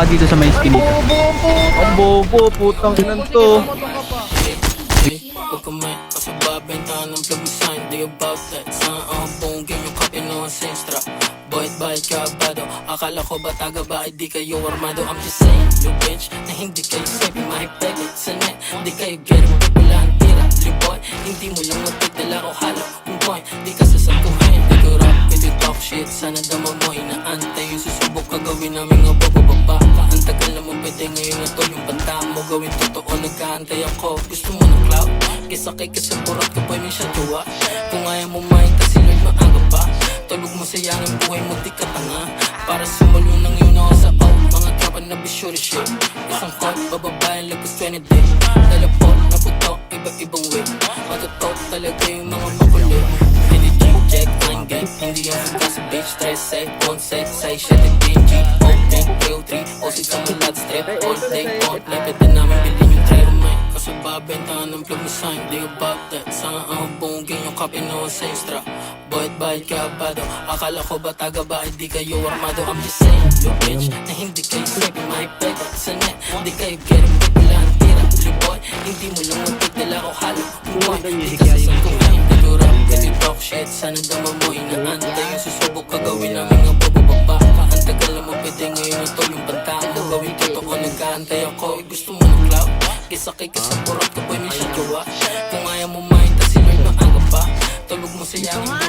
ka dito sa may skinita. Ang bobo, putang inan to. Huwag ka may kasababenta ng plug sign Di about that Sana ang buong game yung copy no ancestra Boyd bayad ka bado Akala ko ba taga ba ay di kayo armado? I'm just saying, you bitch Na hindi kayo safe Mahipeg at sa net. Di kayo get it Wala ang tira Liboy Hindi mo lang magdadala o halo Yung point Di ka sasaguhin. Di ko rap you talk shit Sana dama mo Inaantay yung susubok Kagawin namin nga Baka ang tagal naman pwede ngayon na to Yung banta mo. Gawin totoo Nagkaantay ako. Gusto mo ng cloud Kisa kay kasi purat ka pa may siyatua Kung ayaw mo main kasi Lord maaga pa. Tulog mo sayangin buhay mo di ka tanga. Para sumalo ng yun ako sa out Mga tropa na bisyo shit Isang call bababayan lagos 20 day. Dalapot na puto iba-ibang way. Matutok talaga yung mga makulit. Hindi check check lang guys Hindi yan 5, 3, 6, 11, 6, 7, 3, G, opening, wheel 3 O si sama natin strip, all day, all day Pwede namin bilhin yung tray umay Kaso babentahan ng plug ni sign, di about that Sana ang bungkin yung cup, inuha sa yung strap Boyt bayad ka abado Akala ko ba taga ba, di kayo armado. I'm just saying, you bitch, na hindi kayo sleeping My bed, sa net, di kayo getting Wala ang tira, boy, hindi mo lang magpagdala ko Halo, buwan, di ka sasang kumain sana damamoy na antay. Ang susubok kagawin namin ang pabababa Kaan tagal mo pwede ngayon ito yung banta. Ang gawin totoo nagkaantay ako. Eh, gusto mo ng cloud Kisa kay kasaporot ka boy may siya Kung ayaw mo mahinta si Lord maaga pa. Tulog mo sa yakin